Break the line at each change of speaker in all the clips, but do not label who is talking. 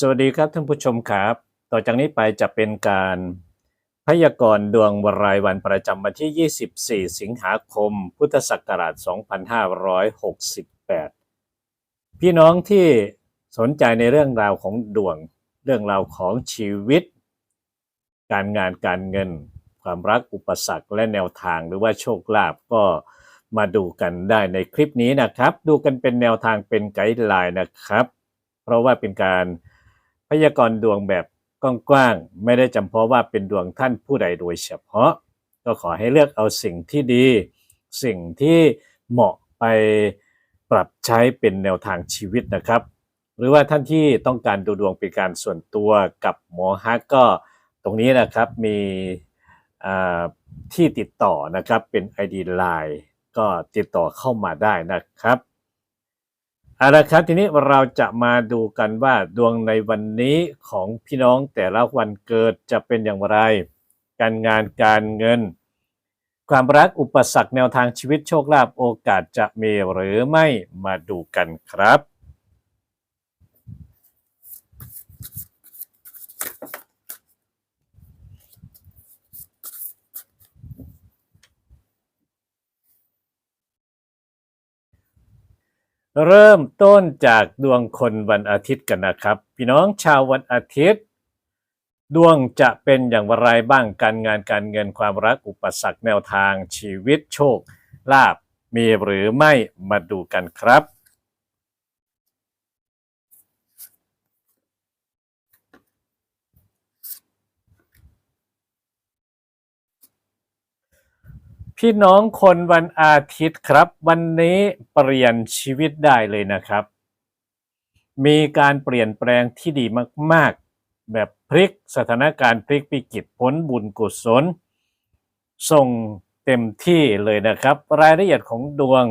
สวัสดีครับท่านผู้ชมครับ ต่อจากนี้ไปจะเป็นการพยากรณ์ดวงรายวันประจำวันที่ 24 สิงหาคม พุทธศักราช 2568 พี่น้องที่สนใจในเรื่องราวของดวง เรื่องราวของชีวิต การงานการเงิน ความรักอุปสรรคและแนวทางหรือว่าโชคลาภก็มาดูกันได้ในคลิปนี้นะครับ ดูกันเป็นแนวทางเป็นไกด์ไลน์นะครับ เพราะว่าเป็นการ พยากรณ์ดวงแบบกว้างๆ ไม่ได้จำเพาะว่าเป็นดวงท่านผู้ใดโดยเฉพาะ ก็ขอให้เลือกเอาสิ่งที่ดี สิ่งที่เหมาะไปปรับใช้เป็นแนวทางชีวิตนะครับ หรือว่าท่านที่ต้องการดูดวงเป็นการส่วนตัวกับหมอฮักก็ตรงนี้นะครับมีที่ติดต่อนะครับเป็น ID Line ก็ติดต่อเข้ามาได้นะครับ เอาละครับทีนี้เราจะมาดูกันว่าดวงในวันนี้ของพี่น้องแต่ละวันเกิดจะเป็นอย่างไร การงานการเงิน ความรักอุปสรรคแนวทางชีวิตโชคลาภโอกาสจะมีหรือไม่มาดูกันครับ เริ่มต้นจากดวงคนวันอาทิตย์กันนะครับ พี่น้องชาววันอาทิตย์ ดวงจะเป็นอย่างไรบ้างการงานการเงินความรักอุปสรรคแนวทางชีวิตโชคลาบมีหรือไม่มาดูกันครับ พี่น้องคนวันอาทิตย์ครับ วันนี้เปลี่ยนชีวิตได้เลยนะครับ มีการเปลี่ยนแปลงที่ดีมาก ๆ แบบพลิกสถานการณ์พลิกวิกฤตผลบุญกุศล ส่งเต็มที่เลยนะครับ รายละเอียดของดวง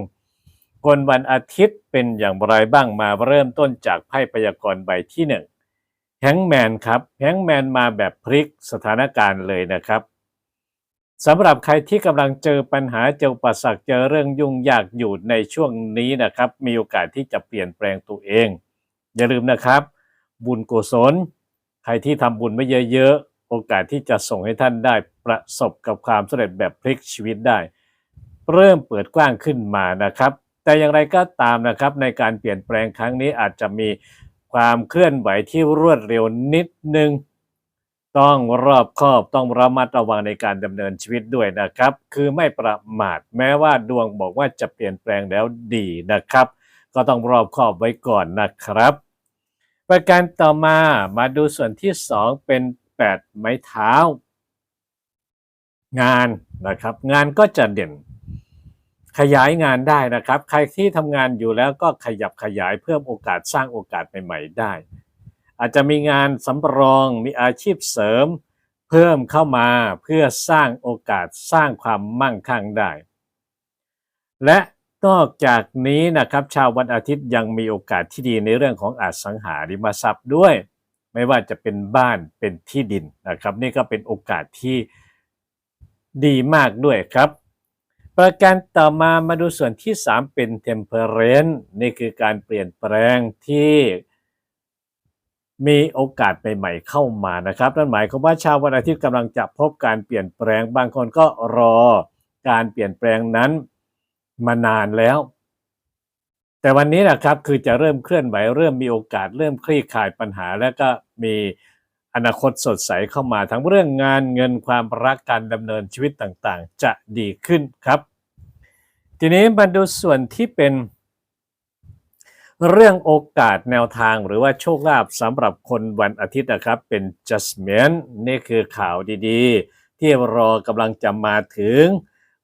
คนวันอาทิตย์เป็นอย่างไรบ้างมาเริ่มต้นจากไพ่พยากรณ์ใบที่หนึ่งแฮงแมนครับแฮงแมนมาแบบพลิกสถานการณ์เลยนะครับ สำหรับใครที่กำลังเจอปัญหาเจออุปสรรคเจอเรื่องยุ่งยากอยู่ในช่วงนี้นะครับ มีโอกาสที่จะเปลี่ยนแปลงตัวเอง อย่าลืมนะครับ บุญกุศล ใครที่ทำบุญไม่เยอะๆ โอกาสที่จะส่งให้ท่านได้ประสบกับความสำเร็จแบบพลิกชีวิตได้ เริ่มเปิดกว้างขึ้นมานะครับ แต่อย่างไรก็ตามนะครับ ในการเปลี่ยนแปลงครั้งนี้อาจจะมีความเคลื่อนไหวที่รวดเร็วนิดนึง ต้องรอบคอบต้องระมัดระวังในการดำเนินชีวิตด้วยนะครับ คือไม่ประมาทแม้ว่าดวงบอกว่าจะเปลี่ยนแปลงแล้วดีนะครับ ก็ต้องรอบคอบไว้ก่อนนะครับ ประการต่อมามาดูส่วนที่ 2 เป็น 8 ไม้เท้า งานนะครับ งานก็จะเด่น ขยายงานได้นะครับ ใครที่ทำงานอยู่แล้วก็ขยับขยายเพิ่มโอกาสสร้างโอกาสใหม่ๆได้ อาจจะมีงานสำรองมีอาชีพเสริม เพิ่มเข้ามาเพื่อสร้างโอกาสสร้างความมั่งคั่งได้ และนอกจากนี้นะครับชาววันอาทิตย์ยังมีโอกาสที่ดีในเรื่องของอสังหาริมทรัพย์ด้วย ไม่ว่าจะเป็นบ้านเป็นที่ดินนะครับ นี่ก็เป็นโอกาสที่ดีมากด้วยครับ ประการต่อมามาดูส่วนที่ 3 เป็น temperance นี่คือการเปลี่ยนแปลงที่ มีโอกาสใหม่ๆเข้ามานะครับ นั่นหมายความว่าชาววันอาทิตย์กำลังจะพบการเปลี่ยนแปลง บางคนก็รอการเปลี่ยนแปลงนั้นมานานแล้ว แต่วันนี้นะครับคือจะเริ่มเคลื่อนไหวเริ่มมีโอกาส เริ่มคลี่คลายปัญหา และก็มีอนาคตสดใสเข้ามาทั้งเรื่องงานเงินความรักการดำเนินชีวิตต่างๆ จะดีขึ้นครับ ทีนี้มาดูส่วนที่เป็น เรื่องโอกาสแนวทางหรือว่าโชคลาภสำหรับคนวันอาทิตย์นะครับ เป็น judgment นี่คือข่าวดีๆ ที่รอกำลังจะมาถึง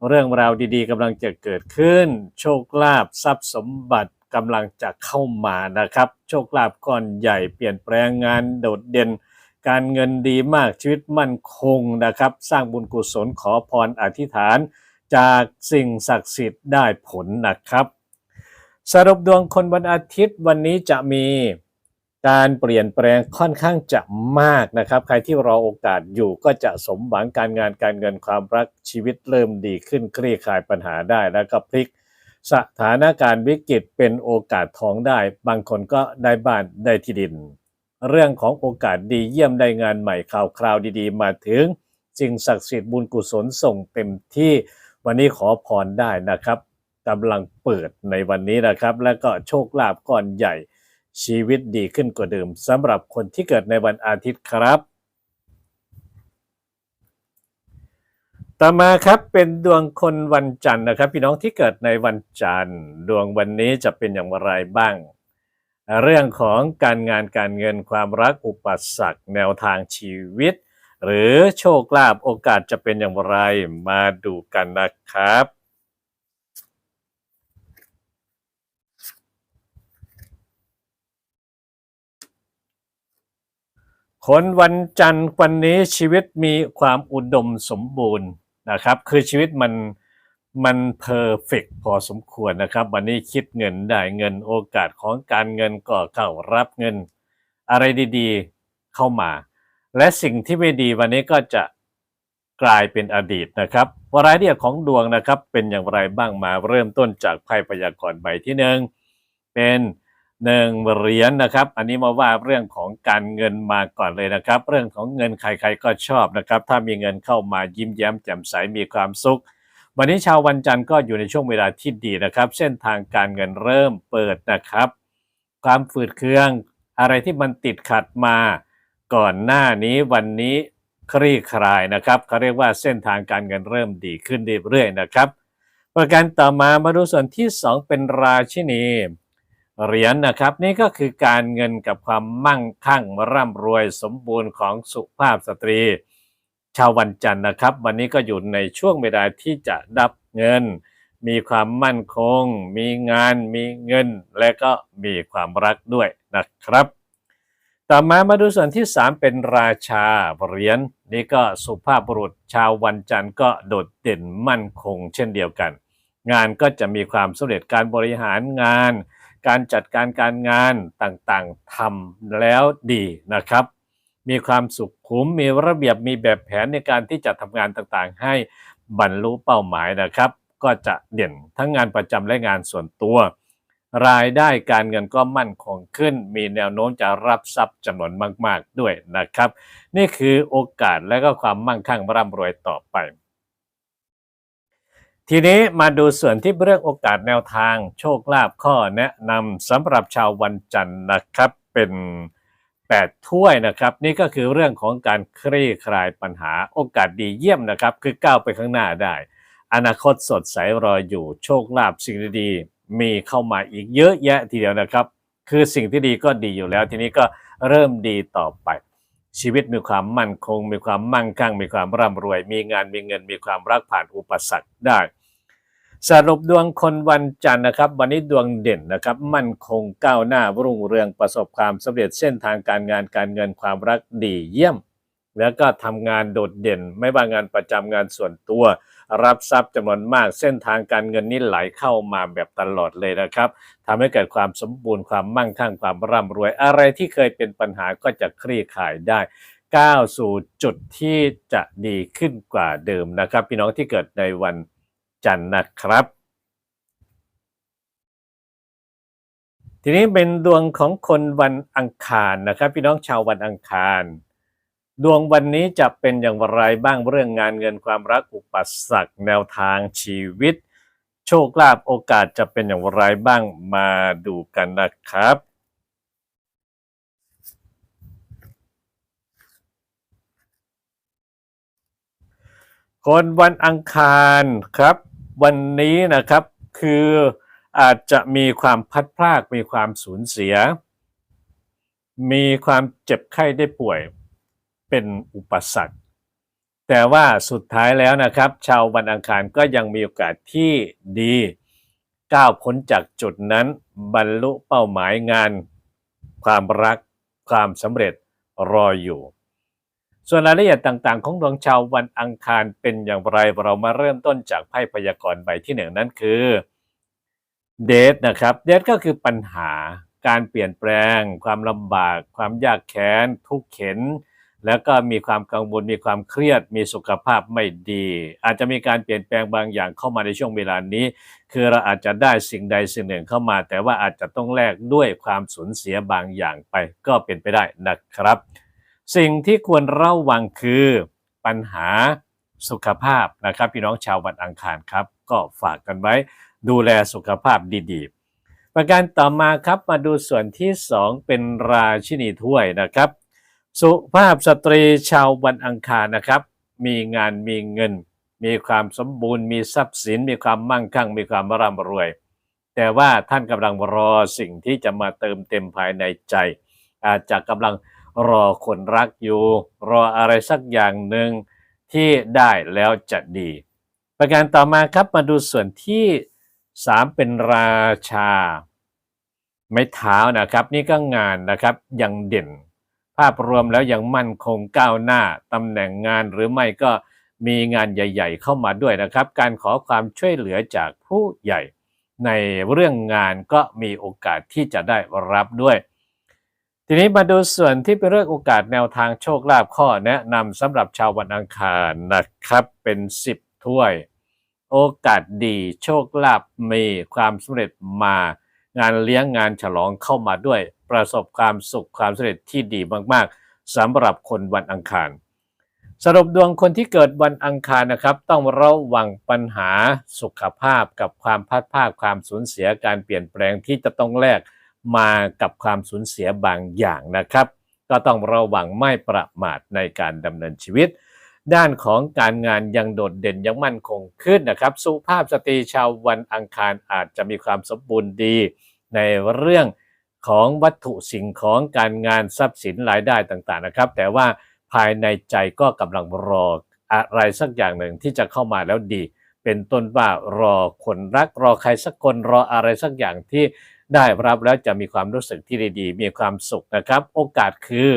เรื่องราวดีๆกำลังจะเกิดขึ้น โชคลาภทรัพย์สมบัติกำลังจะเข้ามานะครับ โชคลาภก้อนใหญ่เปลี่ยนแปลงงานโดดเด่น การเงินดีมากชีวิตมั่นคงนะครับ สร้างบุญกุศลขอพรอธิษฐาน จากสิ่งศักดิ์สิทธิ์ได้ผลนะครับ สรุปดวงคนวันอาทิตย์วันนี้จะมีการเปลี่ยนแปลงค่อนข้างจะมากนะครับ ใครที่รอโอกาสอยู่ก็จะสมหวังการงานการเงินความรักชีวิตเริ่มดีขึ้นคลี่คลายปัญหาได้แล้วก็พลิก สถานการณ์วิกฤตเป็นโอกาสทองได้ บางคนก็ได้บ้านได้ที่ดิน เรื่องของโอกาสดีเยี่ยมได้งานใหม่ข่าวคราวดีๆ มาถึงสิ่งศักดิ์สิทธิ์บุญกุศลส่งเต็มที่วันนี้ขอพรได้นะครับ กำลังเปิดในวันนี้นะครับ แล้วก็โชคลาภก้อนใหญ่ชีวิตดีขึ้นกว่าเดิมสำหรับคนที่เกิดในวันอาทิตย์ครับ ต่อมาครับเป็นดวงคนวันจันทร์นะครับ พี่น้องที่เกิดในวันจันทร์ ดวงวันนี้จะเป็นอย่างไรบ้าง เรื่องของการงานการเงินความรักอุปสรรคแนวทางชีวิต หรือโชคลาภโอกาสจะเป็นอย่างไรมาดูกันนะครับ คนวันจันทร์วันนี้ชีวิตมีความอุดมสมบูรณ์นะครับ คือชีวิตมันมันเพอร์เฟกพอสมควรนะครับ วันนี้คิดเงินได้เงินโอกาสของการเงินก็เข้ารับเงิน อะไรดีๆเข้ามา และสิ่งที่ไม่ดีวันนี้ก็จะกลายเป็นอดีตนะครับรายละเอียดของดวงนะครับ เป็นอย่างไรบ้างมาเริ่มต้นจากไพ่พยากรณ์ใบที่หนึ่งเป็น หนึ่งเหรียญนะครับ อันนี้มาว่าเรื่องของการเงินมาก่อนเลยนะครับ เรื่องของเงินใครๆก็ชอบนะครับ ถ้ามีเงินเข้ามายิ้มแย้มแจ่มใสมีความสุข วันนี้ชาววันจันทร์ก็อยู่ในช่วงเวลาที่ดีนะครับ เส้นทางการเงินเริ่มเปิดนะครับ ความฝืดเคือง อะไรที่มันติดขัดมาก่อนหน้านี้วันนี้คลี่คลายนะครับเขาเรียกว่าเส้นทางการเงินเริ่มดีขึ้นเรื่อยๆนะครับ ประการต่อมามาดูส่วนที่ 2 เป็นราชินี เหรียญนนะครับ นี่ก็คือการเงินกับความมั่งคั่งร่ำรวยสมบูรณ์ของสุภาพสตรี ชาววันจันทร์นะครับ วันนี้ก็อยู่ในช่วงเวลาที่จะดับเงิน มีความมั่นคง มีงาน มีเงิน และก็มีความรักด้วยนะครับ ต่อมามาดูส่วนที่ 3 เป็นราชาเหรียญนี่ก็สุภาพบุรุษชาววันจันทร์ก็โดดเด่นมั่นคง เช่นเดียวกัน งานก็จะมีความสำเร็จการบริหารงาน การจัดการการงานต่างๆทำแล้วดีนะครับ มีความสุขขุมมีระเบียบมีแบบแผนในการที่จะทำงานต่างๆ ให้บรรลุเป้าหมายนะครับ ก็จะเด่นทั้งงานประจำและงานส่วนตัว รายได้การเงินก็มั่นคงขึ้น มีแนวโน้มจะรับทรัพย์จำนวนมาก ๆด้วยนะครับ นี่คือโอกาสและก็ความมั่งคั่งร่ำรวยต่อไป ทีนี้มาดูส่วนที่เรื่องโอกาสแนวทางโชคลาภข้อแนะนำสำหรับชาววันจันทร์นะครับเป็น8ถ้วยนะครับ นี่ก็คือเรื่องของการคลี่คลายปัญหาโอกาสดีเยี่ยมนะครับ คือก้าวไปข้างหน้าได้ อนาคตสดใสรออยู่โชคลาภสิ่งดีๆมีเข้ามาอีกเยอะแยะทีเดียวนะครับ คือสิ่งที่ดีก็ดีอยู่แล้ว ทีนี้ก็เริ่มดีต่อไป ชีวิตมีความมั่นคง มีความมั่งคั่ง มีความร่ำรวย มีงานมีเงินมีความรักผ่านอุปสรรคได้ สรุปดวงคนวันจันทร์นะครับ วันนี้ดวงเด่นนะครับ มั่นคงก้าวหน้ารุ่งเรืองประสบความสำเร็จเส้นทางการงานการเงินความรักดีเยี่ยม แล้วก็ทำงานโดดเด่น ไม่ว่างานประจำงานส่วนตัว รับทรัพย์จำนวนมากเส้นทางการเงินนี่ไหลเข้ามาแบบตลอดเลยนะครับทำให้เกิดความสมบูรณ์ความมั่งคั่งความร่ำรวย อะไรที่เคยเป็นปัญหาก็จะคลี่คลายได้ก้าวสู่จุดที่จะดีขึ้นกว่าเดิมนะครับ พี่น้องที่เกิดในวัน จันทร์นะครับ ทีนี้เป็นดวงของคนวันอังคารนะครับ พี่น้องชาววันอังคาร ดวงวันนี้จะเป็นอย่างไรบ้างเรื่องงานเงินความรักอุปสรรคแนวทางชีวิต โชคลาภโอกาสจะเป็นอย่างไรบ้างมาดูกันนะครับคนวันอังคารครับ วันนี้นะครับคืออาจจะมีความพัดพลากมีความสูญเสีย มีความเจ็บไข้ได้ป่วยเป็นอุปสรรค แต่ว่าสุดท้ายแล้วนะครับ ชาววันอังคารก็ยังมีโอกาสที่ดีก้าวพ้นจากจุดนั้นบรรลุเป้าหมายงาน ความรักความสำเร็จรออยู่ ส่วนรายละเอียดต่างๆ ของดวงชาววันอังคารเป็นอย่างไร เรามาเริ่มต้นจากไพ่พยากรณ์ใบที่หนึ่งนั้นคือเดทนะครับเดทก็คือปัญหาการเปลี่ยนแปลง ความลำบาก ความยากแค้น ทุกข์เข็น แล้วก็มีความกังวลมีความเครียด มีสุขภาพไม่ดี อาจจะมีการเปลี่ยนแปลงบางอย่างเข้ามาในช่วงเวลานี้ คือเราอาจจะได้สิ่งใดสิ่งหนึ่งเข้ามา แต่ว่าอาจจะต้องแลกด้วยความสูญเสียบางอย่างไปก็เป็นไปได้นะครับ สิ่งที่ควรระวังคือปัญหาสุขภาพนะครับ พี่น้องชาววันอังคารครับ ก็ฝากกันไว้ดูแลสุขภาพดีๆ ประการต่อมาครับมาดูส่วนที่ 2 เป็นราชินีถ้วยนะครับ สุภาพสตรีชาววันอังคารนะครับ มีงานมีเงิน มีความสมบูรณ์ มีทรัพย์สิน มีความมั่งคั่ง มีความร่ำรวย แต่ว่าท่านกำลังรอสิ่งที่จะมาเติมเต็มภายในใจ อาจจะกำลัง รอคนรักอยู่ รออะไรสักอย่างหนึ่งที่ได้แล้วจะดี ประการต่อมาครับมาดูส่วนที่ 3 เป็นราชา ไม้เท้านะครับ นี่ก็งานนะครับยังเด่น ภาพรวมแล้วยังมั่นคงก้าวหน้าตำแหน่งงานหรือไม่ก็มีงานใหญ่ ๆ เข้ามาด้วยนะครับ การขอความช่วยเหลือจากผู้ใหญ่ ในเรื่องงานก็มีโอกาสที่จะได้รับด้วย ทีนี้มาดูส่วนที่เป็นเรื่องโอกาสแนวทางโชคลาภข้อแนะนำสำหรับชาววันอังคารนะครับเป็น10ถ้วย โอกาสดีโชคลาภมีความสำเร็จมา งานเลี้ยงงานฉลองเข้ามาด้วย ประสบความสุขความสำเร็จที่ดีมากๆสำหรับคนวันอังคาร สรุปดวงคนที่เกิดวันอังคารนะครับ ต้องระวังปัญหาสุขภาพกับความพัดภาคความสูญเสียการเปลี่ยนแปลงที่จะต้องแลก มากับความสูญเสียบางอย่างนะครับ ก็ต้องระวังไม่ประมาทในการดำเนินชีวิต ด้านของการงานยังโดดเด่นยังมั่นคงขึ้นนะครับ สุภาพสตรีชาววันอังคารอาจจะมีความสมบูรณ์ดี ในเรื่องของวัตถุสิ่งของการงานทรัพย์สินรายได้ต่างๆนะครับ แต่ว่าภายในใจก็กำลังรออะไรสักอย่างหนึ่งที่จะเข้ามาแล้วดี เป็นต้นว่ารอคนรักรอใครสักคนรออะไรสักอย่างที่ ได้รับแล้วจะมีความรู้สึกที่ดีๆ มีความสุขนะครับ โอกาสคือ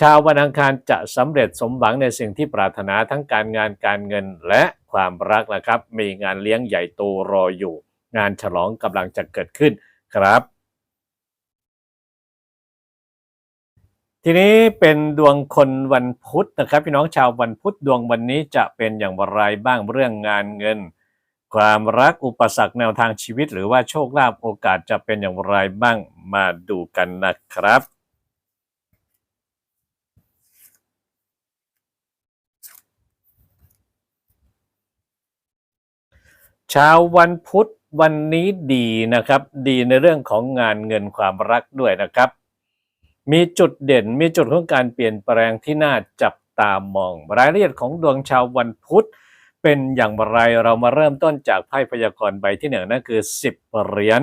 ชาววันอังคารจะสำเร็จสมหวังในสิ่งที่ปรารถนาทั้งการงานการเงินและความรักนะครับ มีงานเลี้ยงใหญ่โตรออยู่ งานฉลองกำลังจะเกิดขึ้นครับทีนี้เป็นดวงคนวันพุธนะครับ พี่น้องชาววันพุธดวงวันนี้จะเป็นอย่างไรบ้างเรื่องงานเงิน ความรักอุปสรรคแนวทางชีวิต หรือว่าโชคลาภโอกาสจะเป็นอย่างไรบ้างมาดูกันนะครับชาววันพุธวันนี้ดีนะครับ ดีในเรื่องของงานเงินความรักด้วยนะครับ มีจุดเด่นมีจุดของการเปลี่ยนแปลงที่น่าจับตามอง รายละเอียดของดวงชาววันพุธ เป็นอย่างไรเรามาเริ่มต้นจากไพ่พยากรณ์ใบที่หนึ่งนั่นคือ10เหรียญ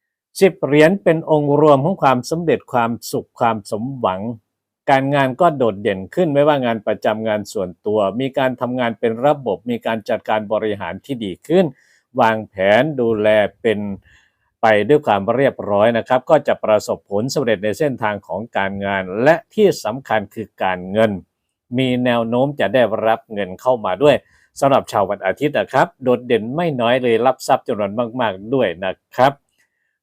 10เหรียญเป็นองค์รวมของความสำเร็จความสุขความสมหวัง การงานก็โดดเด่นขึ้นไม่ว่างานประจำงานส่วนตัว มีการทำงานเป็นระบบ มีการจัดการบริหารที่ดีขึ้น วางแผนดูแลเป็นไปด้วยความเรียบร้อยนะครับ ก็จะประสบผลสำเร็จในเส้นทางของการงาน และที่สำคัญคือการเงิน มีแนวโน้มจะได้รับเงินเข้ามาด้วย สำหรับชาววันอาทิตย์นะครับ โดดเด่นไม่น้อยเลยรับทรัพย์จำนวนมาก ๆ ด้วยนะครับ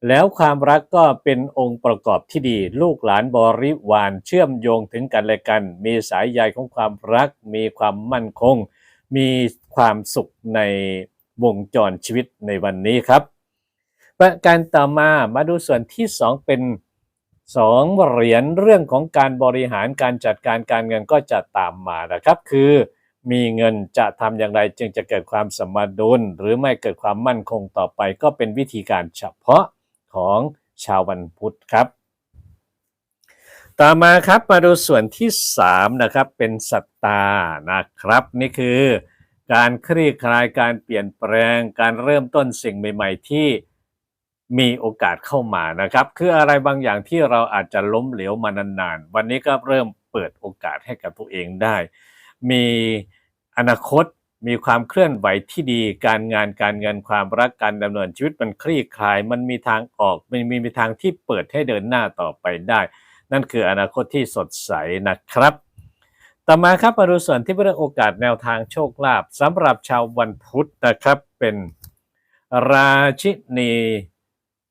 แล้วความรักก็เป็นองค์ประกอบที่ดี ลูกหลานบริวารเชื่อมโยงถึงกันและกัน มีสายใยของความรัก มีความมั่นคง มีความสุขในวงจรชีวิตในวันนี้ครับ ประการต่อมามาดูส่วนที่ 2 เป็น2เหรียญเรื่องของการบริหารการจัดการการเงินก็จะตามมานะครับ คือ มีเงินจะทำอย่างไรจึงจะเกิดความสมดุล หรือไม่เกิดความมั่นคงต่อไป ก็เป็นวิธีการเฉพาะของชาววันพุธครับ ต่อมาครับมาดูส่วนที่3นะครับเป็นสัตตานะครับ นี่คือ การคลี่คลายการเปลี่ยนแปลง การเริ่มต้นสิ่งใหม่ ๆ ที่มีโอกาสเข้ามานะครับ คืออะไรบางอย่างที่เราอาจจะล้มเหลวมานานๆ วันนี้ก็เริ่มเปิดโอกาสให้กับตัวเองได้ มีอนาคตมีความเคลื่อนไหวที่ดี การงานการเงินความรักการดำเนินชีวิตมันคลี่คลาย มันมีทางออกมันมีมีทางที่เปิดให้เดินหน้าต่อไปได้ นั่นคืออนาคตที่สดใสนะครับ ต่อมาครับมาดูส่วนที่เป็นเรื่องโอกาสแนวทางโชคลาภสำหรับชาววันพุธนะครับเป็นราชินี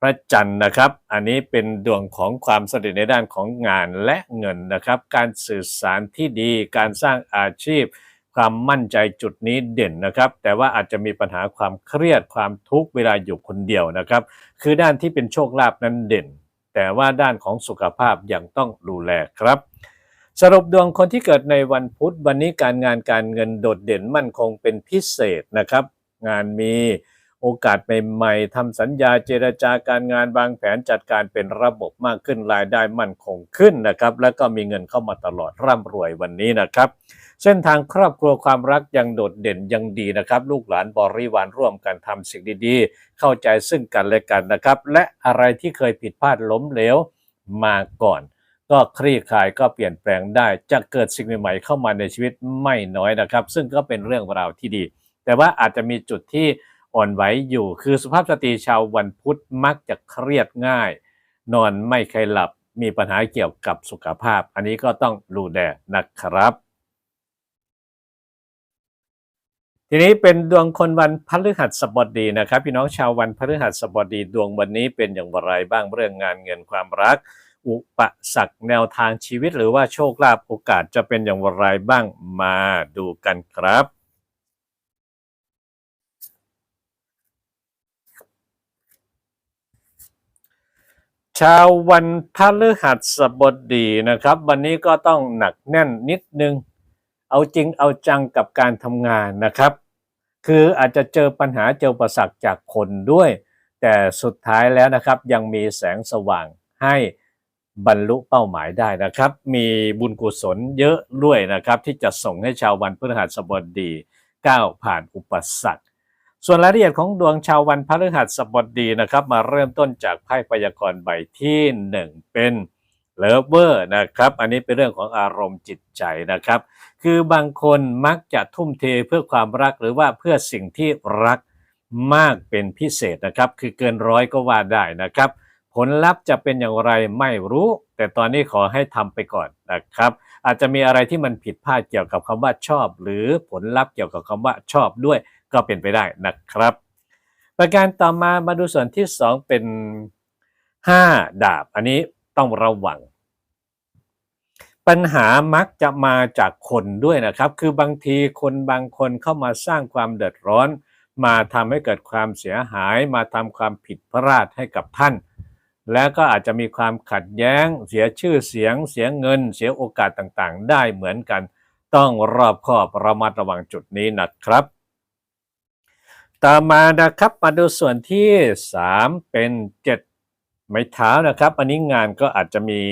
พระจันทร์นะครับ อันนี้เป็นดวงของความสำเร็จในด้านของงานและเงินนะครับ การสื่อสารที่ดี การสร้างอาชีพ ความมั่นใจจุดนี้เด่นนะครับ แต่ว่าอาจจะมีปัญหาความเครียดความทุกข์เวลาอยู่คนเดียวนะครับ คือด้านที่เป็นโชคลาภนั้นเด่น แต่ว่าด้านของสุขภาพยังต้องดูแลครับสรุปดวงคนที่เกิดในวันพุธวันนี้การงานการเงินโดดเด่นมั่นคงเป็นพิเศษนะครับ งานมี โอกาสใหม่ๆทำสัญญาเจรจาการงานวางแผนจัดการเป็นระบบมากขึ้นรายได้มั่นคงขึ้นนะครับ แล้วก็มีเงินเข้ามาตลอดร่ำรวยวันนี้นะครับ เส้นทางครอบครัวความรักยังโดดเด่นยังดีนะครับ ลูกหลานบริวารร่วมกันทำสิ่งดีๆ เข้าใจซึ่งกันและกันนะครับ และอะไรที่เคยผิดพลาดล้มเหลวมาก่อน ก็คลี่คลายก็เปลี่ยนแปลงได้ จะเกิดสิ่งใหม่ๆเข้ามาในชีวิตไม่น้อยนะครับ ซึ่งก็เป็นเรื่องราวที่ดี แต่ว่าอาจจะมีจุดที่ อ่อนไหวอยู่ คือสุภาพสตรีชาววันพุธมักจะเครียดง่าย นอนไม่เคยหลับมีปัญหาเกี่ยวกับสุขภาพ อันนี้ก็ต้องดูแลนะครับ ทีนี้เป็นดวงคนวันพฤหัสบดีนะครับ พี่น้องชาววันพฤหัสบดีดวงวันนี้เป็นอย่างไรบ้างเรื่องงานเงินความรัก อุปสรรคแนวทางชีวิตหรือว่าโชคลาภโอกาสจะเป็นอย่างไรบ้างมาดูกันครับ ชาววันพฤหัสบดีนะครับ วันนี้ก็ต้องหนักแน่นนิดนึง เอาจริงเอาจังกับการทำงานนะครับ คืออาจจะเจอปัญหาเจออุประสักจากคนด้วย แต่สุดท้ายแล้วนะครับยังมีแสงสว่างให้บรรลุเป้าหมายได้นะครับ มีบุญกุศลเยอะด้วยนะครับ ที่จะส่งให้ชาววันพฤหัสบดีก้าวผ่านอุปสรรค ส่วนรายละเอียดของดวงชาววันพฤหัสบดีนะครับ มาเริ่มต้นจากไพ่พยากรณ์ใบที่ 1 เป็นเลเวอร์นะครับ อันนี้เป็นเรื่องของอารมณ์จิตใจนะครับ คือบางคนมักจะทุ่มเทเพื่อความรักหรือว่าเพื่อสิ่งที่รักมากเป็นพิเศษนะครับ คือเกินร้อยก็ว่าได้นะครับ ผลลัพธ์จะเป็นอย่างไรไม่รู้ แต่ตอนนี้ขอให้ทำไปก่อนนะครับ อาจจะมีอะไรที่มันผิดพลาดเกี่ยวกับคำว่าชอบ หรือผลลัพธ์เกี่ยวกับคำว่าชอบด้วย ก็เป็นไปได้นะครับ ประการต่อมามาดูส่วนที่ 2 เป็น 5 ดาบ อันนี้ต้องระวัง ปัญหามักจะมาจากคนด้วยนะครับ คือบางทีคนบางคนเข้ามาสร้างความเดือดร้อน มาทำให้เกิดความเสียหาย มาทำความผิดพลาดให้กับท่านแล้วก็อาจจะมีความขัดแย้ง เสียชื่อเสียง เสียเงิน เสียโอกาสต่างๆ ได้เหมือนกัน ต้องรอบคอบระมัดระวังจุดนี้นะครับ ต่อมานะครับมาดูส่วนที่ 3 เป็น 7 ไม้เท้านะครับ อันนี้งานก็อาจจะมี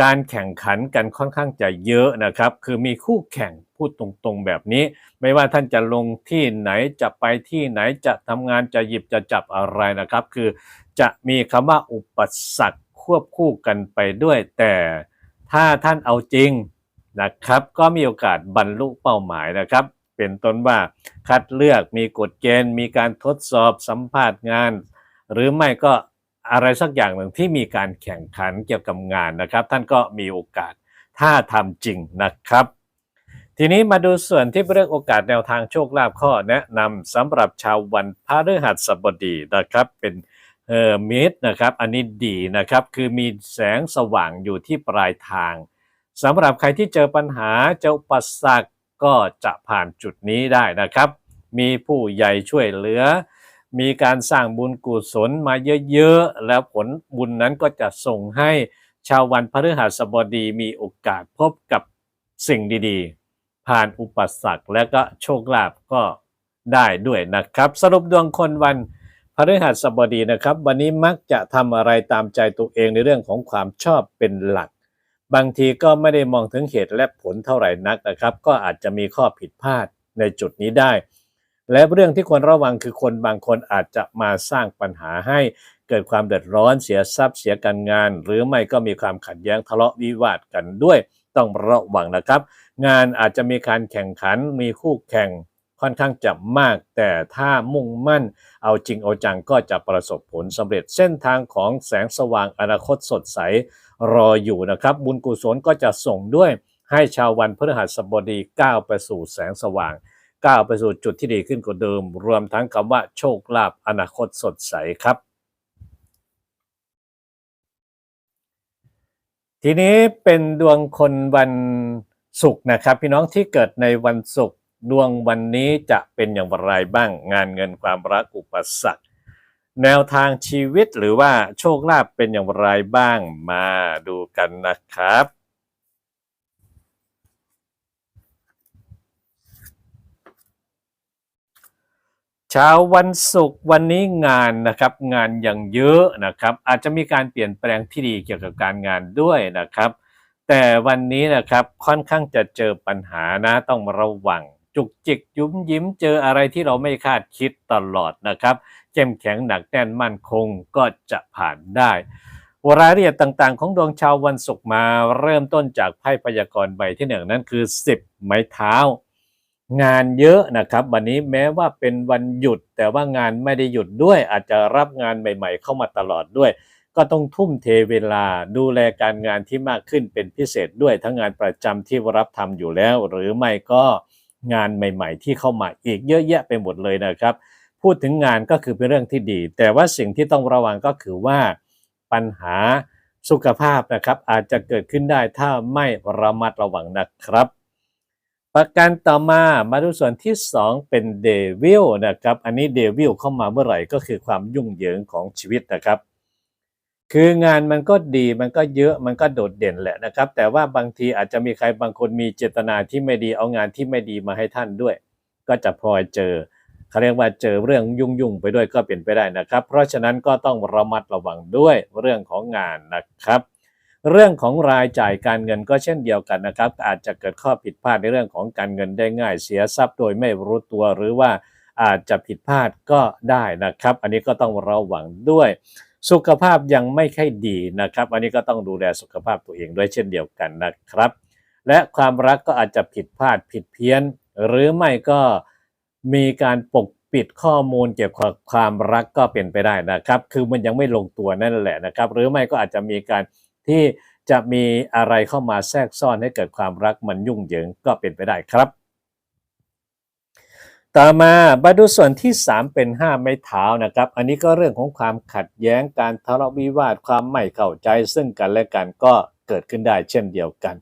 การแข่งขันกันค่อนข้างจะเยอะนะครับ คือมีคู่แข่งพูดตรงๆแบบนี้ ไม่ว่าท่านจะลงที่ไหนจะไปที่ไหนจะทำงานจะหยิบจะจับอะไรนะครับ คือจะมีคำว่าอุปสรรคควบคู่กันไปด้วย แต่ถ้าท่านเอาจริงนะครับ ก็มีโอกาสบรรลุเป้าหมายนะครับ เป็นต้นว่าคัดเลือกมีกฎเกณฑ์ มีการทดสอบสัมภาษณ์งาน หรือไม่ก็อะไรสักอย่างหนึ่งที่มีการแข่งขันเกี่ยวกับงานนะครับ ท่านก็มีโอกาสถ้าทำจริงนะครับ ทีนี้มาดูส่วนที่เรื่องโอกาสแนวทางโชคลาภข้อแนะนำสำหรับชาววันพฤหัสบดีนะครับเป็นเออมิดนะครับ อันนี้ดีนะครับ คือมีแสงสว่างอยู่ที่ปลายทางสำหรับใครที่เจอปัญหาเจออุปสรรค ก็จะผ่านจุดนี้ได้นะครับ มีผู้ใหญ่ช่วยเหลือ มีการสร้างบุญกุศลมาเยอะๆ แล้วผลบุญนั้นก็จะส่งให้ชาววันพฤหัสบดีมีโอกาสพบกับสิ่งดีๆ ผ่านอุปสรรคและก็โชคลาภก็ได้ด้วยนะครับ สรุปดวงคนวันพฤหัสบดีนะครับ วันนี้มักจะทำอะไรตามใจตัวเองในเรื่องของความชอบเป็นหลัก บางทีก็ไม่ได้มองถึงเหตุและผลเท่าไหร่นักนะครับ ก็อาจจะมีข้อผิดพลาดในจุดนี้ได้ และเรื่องที่ควรระวังคือคนบางคนอาจจะมาสร้างปัญหาให้เกิดความเดือดร้อนเสียทรัพย์เสียการงาน หรือไม่ก็มีความขัดแย้งทะเลาะวิวาทกันด้วย ต้องระวังนะครับ งานอาจจะมีการแข่งขันมีคู่แข่งค่อนข้างจะมาก แต่ถ้ามุ่งมั่น เอาจริงเอาจังก็จะประสบผลสำเร็จเส้นทางของแสงสว่างอนาคตสดใส รออยู่นะครับ บุญกุศลก็จะส่งด้วยให้ชาววันพฤหัสบดีก้าวไปสู่แสงสว่างก้าวไปสู่จุดที่ดีขึ้นกว่าเดิม รวมทั้งคำว่าโชคลาภอนาคตสดใสครับ ทีนี้เป็นดวงคนวันศุกร์นะครับ พี่น้องที่เกิดในวันศุกร์ดวงวันนี้จะเป็นอย่างไรบ้างงานเงินความรักอุปสรรค แนวทางชีวิตหรือว่าโชคลาภเป็นอย่างไรบ้างมาดูกันนะครับ เช้าวันศุกร์วันนี้งานนะครับ งานยังเยอะนะครับ อาจจะมีการเปลี่ยนแปลงที่ดีเกี่ยวกับการงานด้วยนะครับ แต่วันนี้นะครับค่อนข้างจะเจอปัญหานะต้องระวัง จุกจิกยุ้มยิ้มเจออะไรที่เราไม่คาดคิดตลอดนะครับ เข้มแข็งหนักแน่นมั่นคงก็จะผ่านได้รายละเอียดต่างๆ ของดวงชาววันศุกร์มาเริ่มต้นจากไพ่พยากรณ์ใบที่หนึ่งนั่นคือ 10 ไม้เท้า งานเยอะนะครับ วันนี้แม้ว่าเป็นวันหยุด แต่ว่างานไม่ได้หยุดด้วย อาจจะรับงานใหม่ ๆ เข้ามาตลอดด้วย ก็ต้องทุ่มเทเวลาดูแลการงานที่มากขึ้นเป็นพิเศษด้วยทั้งงานประจำที่รับทำอยู่แล้ว หรือไม่ก็งานใหม่ ๆ ที่เข้ามาอีกเยอะแยะไปหมดเลยนะครับ พูดถึงงานก็คือเป็นเรื่องที่ดี แต่ว่าสิ่งที่ต้องระวังก็คือว่าปัญหาสุขภาพนะครับ อาจจะเกิดขึ้นได้ถ้าไม่ระมัดระวังนะครับ ประการต่อมามาดูส่วนที่ 2 เป็นเดวิลนะครับ อันนี้เดวิลเข้ามาเมื่อไหร่ก็คือความยุ่งเหยิงของชีวิตนะครับ คืองานมันก็ดีมันก็เยอะมันก็โดดเด่นแหละนะครับ แต่ว่าบางทีอาจจะมีใครบางคนมีเจตนาที่ไม่ดีเอางานที่ไม่ดีมาให้ท่านด้วย ก็จะพลอยเจอ เขาเรียกว่าเจอเรื่องยุ่งๆไปด้วยก็เป็นไปได้นะครับ เพราะฉะนั้นก็ต้องระมัดระวังด้วยเรื่องของงานนะครับ เรื่องของรายจ่ายการเงินก็เช่นเดียวกันนะครับ อาจจะเกิดข้อผิดพลาดในเรื่องของการเงินได้ง่ายเสียทรัพย์โดยไม่รู้ตัวหรือว่าอาจจะผิดพลาดก็ได้นะครับ อันนี้ก็ต้องระวังด้วย สุขภาพยังไม่ค่อยดีนะครับ อันนี้ก็ต้องดูแลสุขภาพตัวเองด้วยเช่นเดียวกันนะครับ และความรักก็อาจจะผิดพลาดผิดเพี้ยน หรือไม่ก็ มีการปกปิดข้อมูลเกี่ยวกับความรักก็เป็นไปได้นะครับ คือมันยังไม่ลงตัวนั่นแหละนะครับ หรือไม่ก็อาจจะมีการที่จะมีอะไรเข้ามาแทรกซ่อนให้เกิดความรักมันยุ่งเหยิงก็เป็นไปได้ครับ ต่อมามาดูส่วนที่ 3 เป็น 5 ไม้เท้านะครับ อันนี้ก็เรื่องของความขัดแย้งการทะเลาะวิวาทความไม่เข้าใจซึ่งกันและกันก็เกิดขึ้นได้เช่นเดียวกัน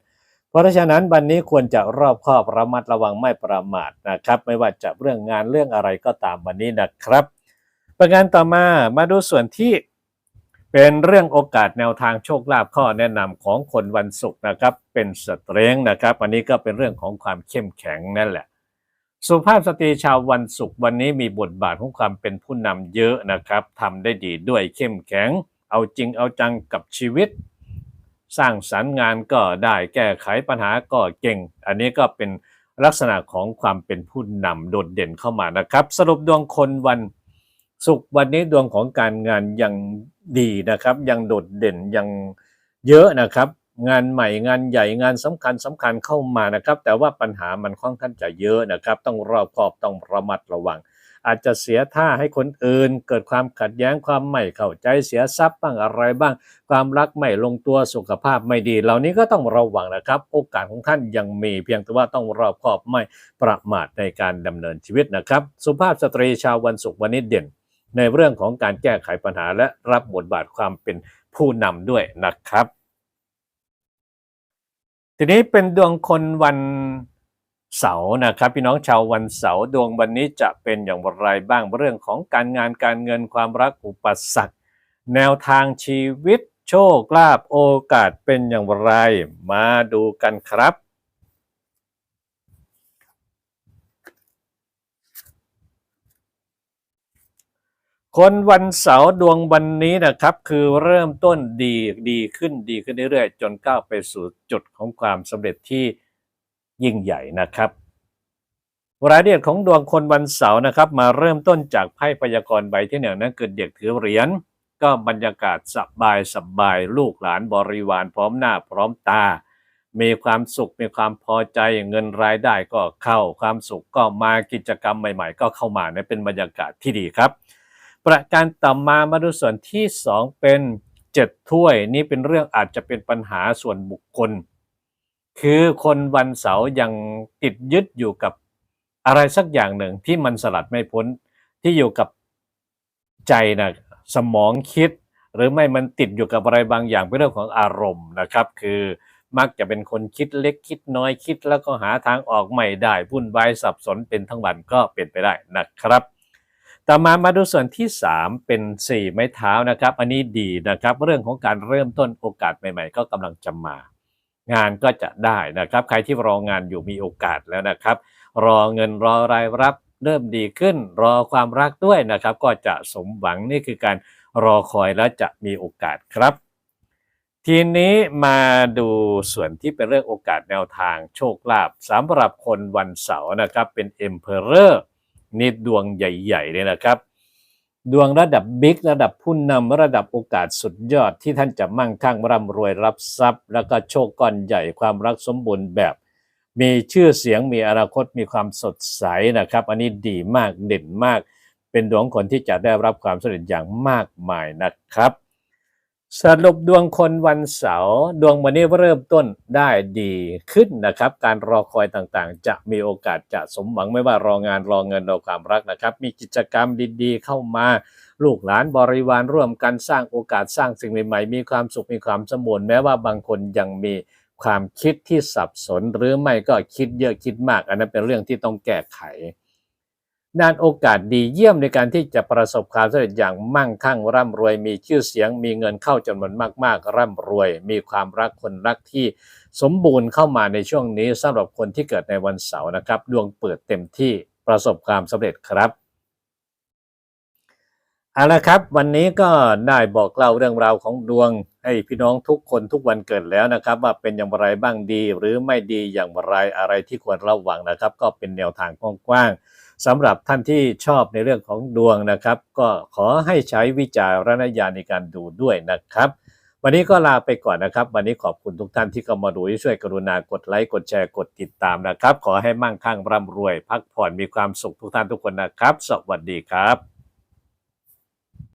ราะฉะนั้นวันนี้ควรจะรอบคอบระมัดระวังไม่ประมาทนะครับ ไม่ว่าจะเรื่องงานเรื่องอะไรก็ตามวันนี้นะครับ ประการต่อมามาดูส่วนที่เป็นเรื่องโอกาสแนวทางโชคลาภข้อแนะนำของคนวันศุกร์นะครับ เป็นสเตรงนะครับอันนี้ก็เป็นเรื่องของความเข้มแข็งนั่นแหละ สุภาพสตรีชาววันศุกร์วันนี้มีบทบาทของความเป็นผู้นำเยอะนะครับทำได้ดีด้วยเข้มแข็ง เอาจริงเอาจังกับชีวิต สร้างสรรค์งานก็ได้แก้ไขปัญหาก็เก่ง อันนี้ก็เป็นลักษณะของความเป็นผู้นำโดดเด่นเข้ามานะครับ สรุปดวงคนวันศุกร์วันนี้ดวงของการงานยังดีนะครับ ยังโดดเด่นยังเยอะนะครับ งานใหม่งานใหญ่งานสำคัญสำคัญเข้ามานะครับ แต่ว่าปัญหามันค่อนข้างจะเยอะนะครับ ต้องรอบคอบต้องระมัดระวัง อาจจะเสียท่าให้คนอื่น เกิดความขัดแย้งความไม่เข้าใจเสียทรัพย์บ้างอะไรบ้าง ความรักไม่ลงตัวสุขภาพไม่ดี เหล่านี้ก็ต้องระวังนะครับ โอกาสของท่านยังมีเพียงแต่ว่าต้องรอบคอบไม่ประมาทในการดำเนินชีวิตนะครับ สุภาพสตรีชาววันศุกร์วันนี้เด่น ในเรื่องของการแก้ไขปัญหาและรับบทบาทความเป็นผู้นำด้วยนะครับ ทีนี้เป็นดวงคนวัน เสาร์นะครับพี่น้องชาววันเสาร์ดวงวันนี้จะเป็นอย่างไรบ้างเรื่องของการงานการเงินความรักอุปสรรคแนวทางชีวิตโชคลาภโอกาสเป็นอย่างไร มาดูกันครับ คนวันเสาร์ดวงวันนี้นะครับ คือเริ่มต้นดีดีขึ้นดีขึ้นเรื่อยๆ จนก้าวไปสู่จุดของความสำเร็จที่ ยิ่งใหญ่นะครับ รายละเอียดของดวงคนวันเสาร์นะครับ มาเริ่มต้นจากไพ่พยากรณ์ใบที่หนึ่งนั้นเกิดเด็กถือเหรียญก็บรรยากาศสบายสบายลูกหลานบริวารพร้อมหน้าพร้อมตา มีความสุขมีความพอใจเงินรายได้ก็เข้าความสุขก็มากิจกรรมใหม่ ๆ ก็เข้ามานะเป็นบรรยากาศที่ดีครับ ประการต่อมามาดูส่วนที่ 2 เป็นเจ็ดถ้วย นี่เป็นเรื่องอาจจะเป็นปัญหาส่วนบุคคล คือคนวันเสาร์ยังติดยึดอยู่กับอะไรสักอย่างหนึ่งที่มันสลัดไม่พ้นที่อยู่กับใจนะสมองคิด หรือไม่มันติดอยู่กับอะไรบางอย่างเป็นเรื่องของอารมณ์นะครับ คือมักจะเป็นคนคิดเล็กคิดน้อยคิด แล้วก็หาทางออกไม่ได้วุ่นวายสับสนเป็นทั้งวันก็เป็นไปได้นะครับ ต่อมามาดูส่วนที่ 3 เป็น 4 ไม้เท้านะครับ อันนี้ดีนะครับ เรื่องของการเริ่มต้นโอกาสใหม่ ๆ ก็กำลังจะมา งานก็จะได้นะครับ ใครที่รองานอยู่มีโอกาสแล้วนะครับ รอเงินรอรายรับเริ่มดีขึ้น รอความรักด้วยนะครับ ก็จะสมหวังนี่คือการรอคอยและจะมีโอกาสครับ ทีนี้มาดูส่วนที่เป็นเรื่องโอกาสแนวทางโชคลาภสำหรับคนวันเสาร์นะครับเป็น Emperor นี่ดวงใหญ่ๆเลยนะครับ ดวงระดับบิ๊กระดับผู้นำระดับโอกาสสุดยอดที่ท่านจะมั่งคั่งร่ำรวยรับทรัพย์ แล้วก็โชคก้อนใหญ่ความรักสมบูรณ์แบบ มีชื่อเสียงมีอนาคตมีความสดใสนะครับ อันนี้ดีมากเด่นมาก เป็นดวงคนที่จะได้รับความสำเร็จอย่างมากมายนะครับ สรุปดวงคนวันเสาร์ดวงวันนี้เริ่มต้นได้ดีขึ้นนะครับ การรอคอยต่างๆ จะมีโอกาสจะสมหวังไม่ว่ารองานรอเงินรอความรักนะครับ มีกิจกรรมดีๆ เข้ามา ลูกหลานบริวารร่วมกันสร้างโอกาสสร้างสิ่งใหม่ๆ มีความสุขมีความสมบูรณ์แม้ว่าบางคนยังมีความคิดที่สับสนหรือไม่ก็คิดเยอะคิดมาก อันนั้นเป็นเรื่องที่ต้องแก้ไข ด้านโอกาสดีเยี่ยมในการที่จะประสบความสำเร็จอย่างมั่งคั่งร่ำรวย มีชื่อเสียง มีเงินเข้าจำนวนมากๆ ร่ำรวย มีความรักคนรักที่สมบูรณ์เข้ามาในช่วงนี้สำหรับคนที่เกิดในวันเสาร์นะครับ ดวงเปิดเต็มที่ประสบความสำเร็จครับเอาละครับ วันนี้ก็ได้บอกเล่าเรื่องราวของดวงให้พี่น้องทุกคนทุกวันเกิดแล้วนะครับ ว่าเป็นอย่างไรบ้างดีหรือไม่ดีอย่างไรอะไรที่ควรระวังนะครับ ก็เป็นแนวทางกว้างๆ สำหรับท่านที่ชอบในเรื่องของดวงนะครับ ก็ขอให้ใช้วิจารณญาณในการดูด้วยนะครับ วันนี้ก็ลาไปก่อนนะครับ วันนี้ขอบคุณทุกท่านที่เข้ามาดูช่วยกรุณากดไลค์กดแชร์กดติดตามนะครับ ขอให้มั่งคั่งร่ำรวย พักผ่อนมีความสุขทุกท่านทุกคนนะครับ สวัสดีครับ